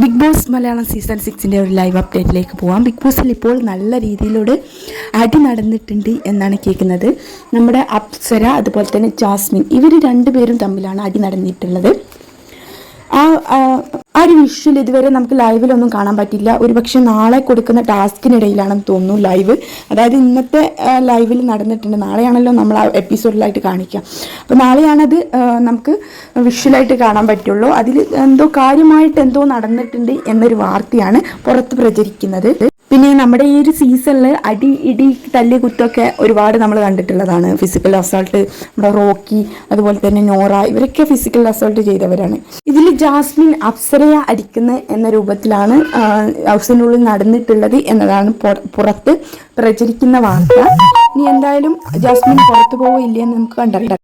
Big Boss Malayalam season സിക്സിന്റെ ഒരു live അപ്ഡേറ്റിലേക്ക് പോകാം ബിഗ് ബോസിൽ ഇപ്പോൾ നല്ല രീതിയിലൂടെ അടി നടന്നിട്ടുണ്ട് എന്നാണ് കേൾക്കുന്നത്. നമ്മുടെ അപ്സര അതുപോലെ തന്നെ ജാസ്മിൻ ഇവർ രണ്ടുപേരും തമ്മിലാണ് അടി നടന്നിട്ടുള്ളത്. ആ ഒരു വിഷ്വൽ ഇതുവരെ നമുക്ക് ലൈവിലൊന്നും കാണാൻ പറ്റില്ല ഒരുപക്ഷെ നാളെ കൊടുക്കുന്ന ടാസ്കിനിടയിലാണെന്ന് തോന്നുന്നു ലൈവ് അതായത് ഇന്നത്തെ ലൈവിൽ നടന്നിട്ടുണ്ട്. നാളെയാണല്ലോ നമ്മൾ ആ എപ്പിസോഡിലായിട്ട് കാണിക്കുക. അപ്പോൾ നാളെയാണത് നമുക്ക് വിഷ്വലായിട്ട് കാണാൻ പറ്റുള്ളൂ. അതിൽ എന്തോ കാര്യമായിട്ട് എന്തോ നടന്നിട്ടുണ്ട് എന്നൊരു വാർത്തയാണ് പുറത്ത് പ്രചരിക്കുന്നത്. പിന്നെ നമ്മുടെ ഈ ഒരു സീസണിൽ അടി ഇടി തല്ല് കുത്തൊക്കെ ഒരുപാട് നമ്മൾ കണ്ടിട്ടുള്ളതാണ്. ഫിസിക്കൽ അസോൾട്ട് നമ്മുടെ റോക്കി അതുപോലെ തന്നെ നോറ ഇവരൊക്കെ ഫിസിക്കൽ അസോൾട്ട് ചെയ്തവരാണ്. ഇതിൽ ജാസ്മിൻ അപ്സരയെ അടിക്കുന്ന എന്ന രൂപത്തിലാണ് ഹൗസിനുള്ളിൽ നടന്നിട്ടുള്ളത് എന്നതാണ് പുറത്ത് പ്രചരിക്കുന്ന വാർത്ത. ഇനി എന്തായാലും ജാസ്മിൻ പുറത്തു പോവില്ലേ എന്ന് നമുക്ക് കണ്ടറിയാം.